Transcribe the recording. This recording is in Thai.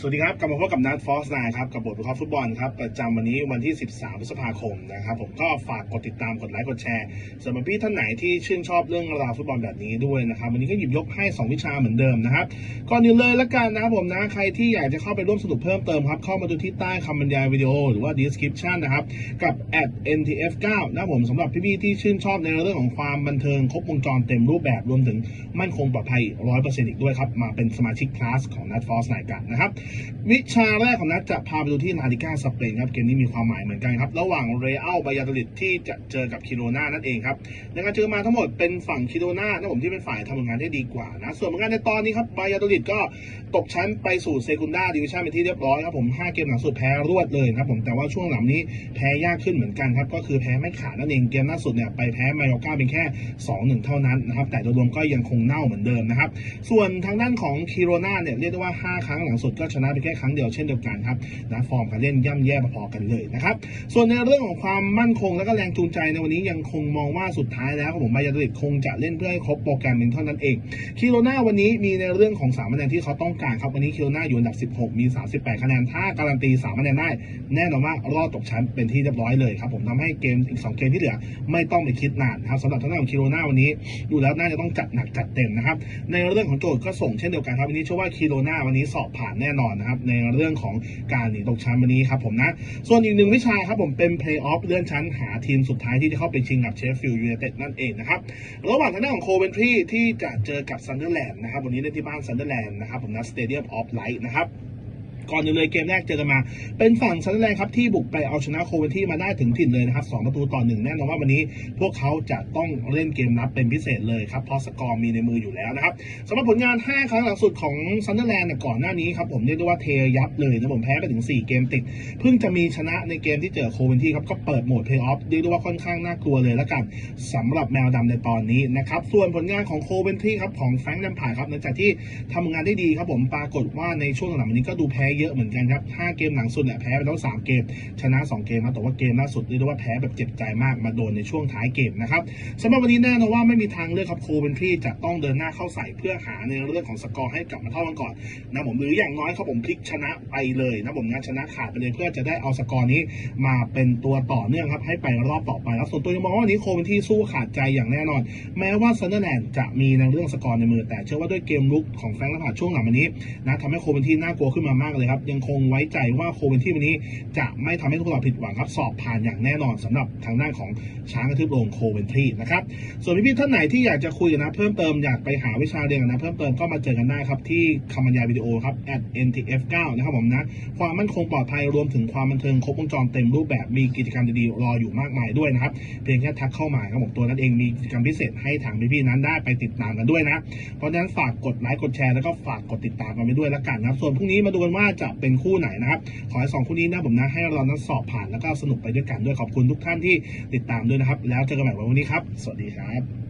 สวัสดีครับกลับมาพบกับนัทฟอสไนครับกับบทวิเคราะห์ฟุตบอลครับประจำวันนี้วันที่ 13 พฤษภาคมนะครับผมก็ฝากกดติดตามกดไลค์กดแชร์สำหรับพี่ท่านไหนที่ชื่นชอบเรื่องราวฟุตบอลแบบนี้ด้วยนะครับวันนี้ก็หยิบยกให้ 2 วิชาเหมือนเดิมนะครับก่อนอื่นเลยละกันนะครับผมนะใครที่อยากจะเข้าไปร่วมสนุกเพิ่มเติมครับเข้ามาดูที่ใต้คำบรรยายวิดีโอหรือว่า description นะครับกับ @ntf9 นะผมสำหรับพี่ๆที่ชื่นชอบในเรื่องของความบันเทิงครบวงจรเต็มรูปแบบรวมถึงมั่นคงปลอดภัย 100%อีกด้วยครับมาเป็นสมาชิกคลาสของ Nat Force ไนกันนะครับวิชาแรกของนัดจะพาไปดูที่ลาลิก้าสเปนครับเกมนี้มีความหมายเหมือนกันครับ ระหว่างเรอัลบายาดริดที่จะเจอกับคิโรนานั่นเองครับในการเจอมาทั้งหมดเป็นฝั่งคิโรนานะผมที่เป็นฝ่ายทำผลงานได้ดีกว่านะส่วนผลงานในตอนนี้ครับบายาดริดก็ตกชั้นไปสู่เซกุนดาดิวิชั่นเป็นที่เรียบร้อยครับผม5เกมหลังสุดแพ้รวดเลยครับผมแต่ว่าช่วงหลังนี้แพ้ยากขึ้นเหมือนกันครับก็คือแพ้ไม่ขาดนั่นเองเกมล่าสุดเนี่ยไปแพ้มายอก้าเป็นแค่2-1เท่านั้นนะครับแต่โดยรวมก็ยังคงเน่าเหมือนเดิมนะครับส่วนทางด้านของคิโรนาเนี่ยเรียกได้ว่า 5 ครั้งหลังสุดก็ชนะไปแค่ครั้งเดียวเช่นเดียวกันครับนะฟอร์มการเล่นย่ำแย่พอๆกันเลยนะครับส่วนในเรื่องของความมั่นคงและก็แรงจูงใจในวันนี้ยังคงมองว่าสุดท้ายแล้วผมบายาดริดคงจะเล่นเพื่อให้ครบโปรแกรมหนึ่งเท่านั้นเองคิโรนาวันนี้มีในเรื่องของ3คะแนนที่เขาต้องการครับวันนี้คิโรนาอยู่อันดับ 16 มี 38 คะแนนถ้าการันตี3คะแนนได้แน่นอนว่ารอดตกชั้นเป็นที่เรียบร้อยเลยครับผมทำให้เกมอีก 2 เกมที่เหลือไม่ต้องไปคิดนานครับสำหรับทางด้านของคิโรนาวันนี้ดูแล้วน่าจะต้องจัดหนักจัดเต็มนะครับในเรื่องของโจทย์ก็ส่งเช่นเดียวกันครับวันนี้เชื่อว่าคิโรนาวันนี้สอบผ่านแน่นอนนะครับในเรื่องของการหนีตกชั้นวันนี้ครับผมนะส่วนอีกหนึ่งวิชาครับผมเป็นเพลย์ออฟเลื่อนชั้นหาทีมสุดท้ายที่จะเข้าไปชิงกับเชฟฟิลด์ยูไนเต็ดนั่นเองนะครับระหว่างทางด้านของโคเวนทรีที่จะเจอกับซันเดอร์แลนด์นะครับวันนี้เล่นที่บ้านซันเดอร์แลนด์นะครับผมนะสเตเดียมออฟไลท์นะครับ ก่อนอื่นเลยเกมแรกเจอกันมา เป็นฝั่งซันเดอร์แลนด์ครับที่บุกไปเอาชนะโคเวนที่มาได้ถึงถิ่นเลยนะครับสองประตูต่อหนึ่งแน่นอนว่าวันนี้พวกเขาจะต้องเล่นเกมรับเป็นพิเศษเลยครับเพราะสกอร์มีในมืออยู่แล้วนะครับสำหรับผลงาน 5 ครั้งหลังสุดของซันเดอร์แลนด์ก่อนหน้านี้ครับผมเรียกได้ว่าเทยับเลยนะผมแพ้ไปถึง 4 เกมติด เพิ่งจะมีชนะในเกมที่เจอโคเวนที่ครับก็เปิดโหมดเพย์ออฟเรียกได้ว่าค่อนข้างน่ากลัวเลยแล้วกันสำหรับแมวดำในตอนนี้นะครับส่วนผลงานของโคเวนที่ครับของแฟรงค์แลมพาร์ดครับหลังจากที่ทำงานได้ดีครับผมปรากฏว่าในช่วงหลังนี้ก็ดูแพ้เยอะเหมือนกันครับ5เกมหลังสุดเนี่ยแพ้ไปแล้ว3เกม ชนะ2เกมนะแต่ว่าเกมล่าสุดเรียกได้ว่าแพ้แบบเจ็บใจมากมาโดนในช่วงท้ายเกมนะครับสำหรับวันนี้แน่นอนว่าไม่มีทางเลือกครับโคเวนทรีจะต้องเดินหน้าเข้าใส่เพื่อหาในเรื่องของสกอร์ให้กลับมาเท่ากันก่อนนะผมหรืออย่างน้อยครับผมพลิกชนะไปเลยนะผมนะชนะขาดไปเลยเพื่อจะได้เอาสกอร์นี้มาเป็นตัวต่อเนื่องครับให้ไปรอบต่อไปแล้วส่วนตัวยังมองว่าวันนี้โคเวนทรีสู้ขาดใจอย่างแน่นอน แม้ว่าซันเดอร์แลนด์จะมีในเรื่องสกอร์ในมือแต่เชื่อว่าด้วยเกมลุกของแฟรงค์ละผ่าช่วงหลังวันนี้นะทำให้โคเวนทรีน่ากลัวขึ้นมามากเลยครับยังคงไว้ใจว่าโคเวนทรีวันนี้จะไม่ทำให้พวกเราผิดหวังครับสอบผ่านอย่างแน่นอนสำหรับทางด้านของช้างกระทืบโรงโคเวนทรีนะครับส่วนพี่ๆท่านไหนที่อยากจะคุยกันนะเพิ่มเติมอยากไปหาวิชาเรียนกันนะเพิ่มเติมก็มาเจอกันได้ครับที่คำบรรยายวิดีโอครับ at ntf9 นะครับผมนะความมั่นคงปลอดภัยรวมถึงความบันเทิงครบวงจรเต็มรูปแบบมีกิจกรรมดีๆรออยู่มากมายด้วยนะครับเพียงแค่ทักเข้ามาครับผมตัวนั้นเองมีกิจกรรมพิเศษให้ทางพี่ๆนั้นได้ไปติดตามกันด้วยนะเพราะฉะนั้นฝากกดไลค์กดแชร์แล้วก็ฝากกดติดตามกันไปด้วยล้วกันนะครับส่วนพรุ่งนี้มาดูกันว่าจะเป็นคู่ไหนนะครับ ขอให้สองคู่นี้นะผมนะให้เรานั้นสอบผ่านแล้วก็สนุกไปด้วยกันด้วยขอบคุณทุกท่านที่ติดตามด้วยนะครับ แล้วเจอกันใหม่วันนี้ครับ สวัสดีครับ